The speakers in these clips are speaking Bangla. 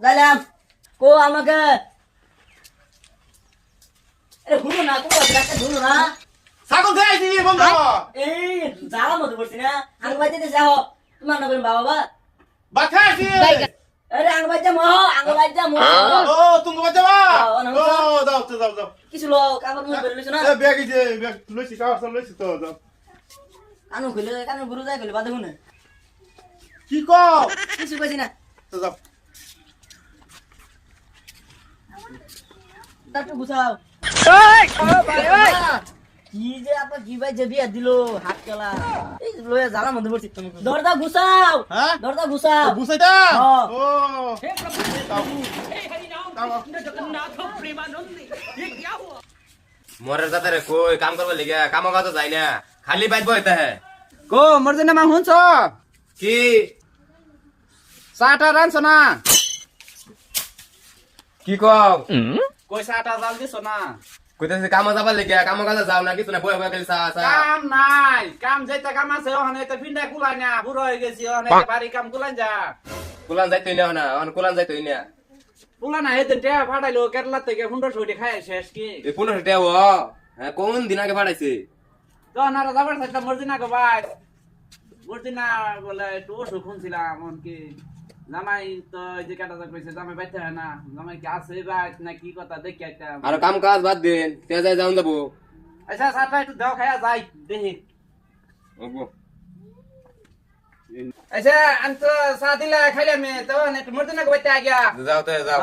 যাইলাম কো আমাকে এ হুনো না কো রাস্তা হুনো না ছাগল দিয়ে আইছি বন্ধু এই জ্বালা মতো পড়ছি না আঙ্গ বাজতে যাও তোমার না করেন বাবা বা আইছি আরে আঙ্গ বাজতে মহ আঙ্গ বাজতে মহ ও তুমি বাচ্চা বা ও, না, ও যাও তো যাও যাও কিছু লোক কাপড় মুখ বের লইছ না এ ব্যাগ ইছে ব্যাগ লইছি কার লইছি তো যাও কানু খুলে কানু গুরু কি কও কিছু কইছি না তো যাও তারপর গুছাও। কি যে আপনার কি ভাই যে দিল হাত খেলা এই লয়ে জ্বালা মধ্যে পড়ছি দরজা গুছাও হ্যাঁ? দরজা গুছাও। হ্যাঁ। মরের যাতে রে কই কাম করবে লিগে কাম কাজ যাই না। খালি বাইত বইতে হে। কো মর্জিনা মা শুনছ? কি? চাহটা রানছ না? কি কও? জাল দিছ না? কইতেছি কাম যাবার লিগে কাম কাজ যাও না কিছু না বই বই খালি চা চা। কাম নাই কাম যেটা কাম আছে ওখানে তো ফিন্ডা কুলাই না বুড়ো হয়ে গেছি ওখানে বাড়ি কাম কুলাই যা। কুলান যাইতই না না অন কুলান যাইতই না কুলা না হেদিন টেয়া ফাটাইলো কেরলা থেকে হুন্ডর ছুটি খাই শেষ কি? এই হ্যাঁ কোন দিন আগে পাঠাইছে তো যাবার গো ভাই। বলে একটু অসুখ শুনছিলাম এমনকি জামাই তো এই যে কাটা কইছে জামাই বাইতে হয় না। জামাই কি আছে বাইত না কি কথা দেখি একটা। আর কাম কাজ বাদ দিন তে যাই যাউন দেবো আচ্ছা চাহটা একটু দাও খাইয়া যাই দেখি। ওগো। আচ্ছা আমি তো চা দিলে খাইলাম তো একটু বাইতে আগিয়া যাও তো যাও।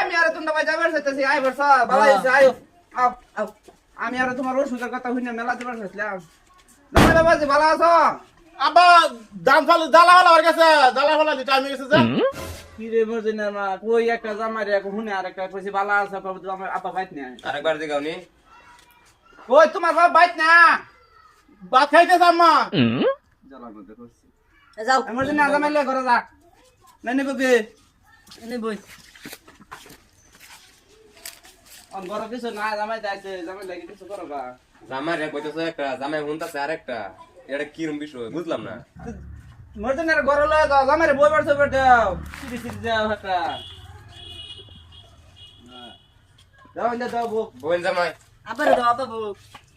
আমি আর তোমরা বাই যাবার আই বর্ষ আয়ো আও আমি আর তোমার ওষুধের কথা হইনা মেলা যাবার ভালো আছো? আব্বা দাম ফাল জ্বালা ফালা হয়ে গেছে। জ্বালা ফালা দিতে আমি গেছে যে। কি রে মর্জিনা মা কই একটা জামাই এক হুনে আর একটা কইছি ভালো আছে কবে তো আমার আপা বাইত না। আরেকবার দিগাওনি কই তোমার বাবা বাইত না? ভাত খাইতেছে আম্মা জ্বালা মধ্যে করছি। যাও। মর্জিনা জামাই লে ঘরে যা। নানি কবি এনে বই। অন ঘরে কিছু না জামাই যাইছে জামাই লাগি কিছু করো বা জামাই রে কইতেছে একটা জামাই হুনতাছে আরেকটা। এটা কিরম বিষয়? বুঝলাম না। মর্জিনার ঘরে লয়ে যাও জামাই রে বই বের দাও। সিটি সিটি যাও একটা দাও ইন্দা দাও বুক বোন জামাই। আবার দাও আপা বউ।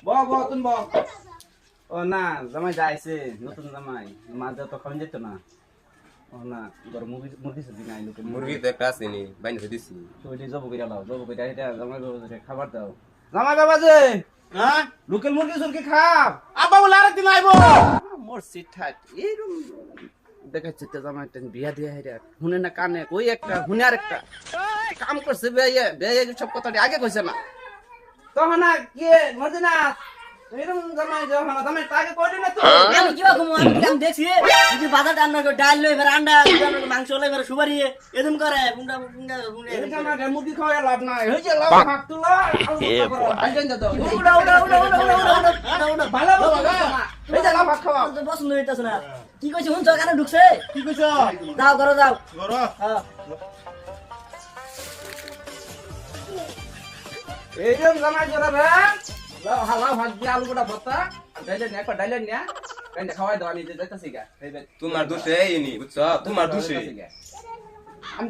ব ব তুমি ব ও না জামাই যাইছে নতুন জামাই। মা যা তো খাওয়া যেত না। ও না গর মুরগি মুরগি সবজি নাই লোকে মুরগি। তো একটা আসেনি বাইনে দিছি। চুইটি জব করে লাও জব করে এটা জামাই বাবা খাবার দাও। জামাই বাবা যে হ্যাঁ? লোকাল মুরগি সুরকি খাও। আব্বা বলে আরেকদিন আইবো। মোর সিট ঠাট এইরকম দেখাচ্ছে তো জামাই টেন বিয়া দিয়া হেরে। হুনে না কানে কই একটা হুনে আর একটা কাম করছে বেয়ে বেয়ে সব কথাটি আগে কইছে না। তখন না কে মরছে না? এরকম তুই আমি কিবা কমু আমি কি দেখছি। যদি বাজার রান্না করে ডাল লই ফের আন্ডা মাংস লই ফের সুপারি এদম করে বুন্ডা এই জামাই মুরগি খাওয়া লাভ নাই। হই যে লাভ হাক তুলা উড়া উড়া উড়া উড়া উড়া উড়া উড়া উড়া ভালো বাবা এই যে লাভ হাক খাওয়া। তো পছন্দ হইতাছ না। কি কইছি হুন কানে ঢুকছে? কি কইছ? যাও করো যাও গর হ্যাঁ। এইরকম জরা রে। লাভ হালা ভাগ দিয়া আলু গোটা ভর্তা ডাইলে নে একটা ডাইলে নে কাইন্ডা খাওয়াই দাও আমি যাইতাছি গা। তোমার দোষে এইনি বুঝছ? তোমার দোষে। আমি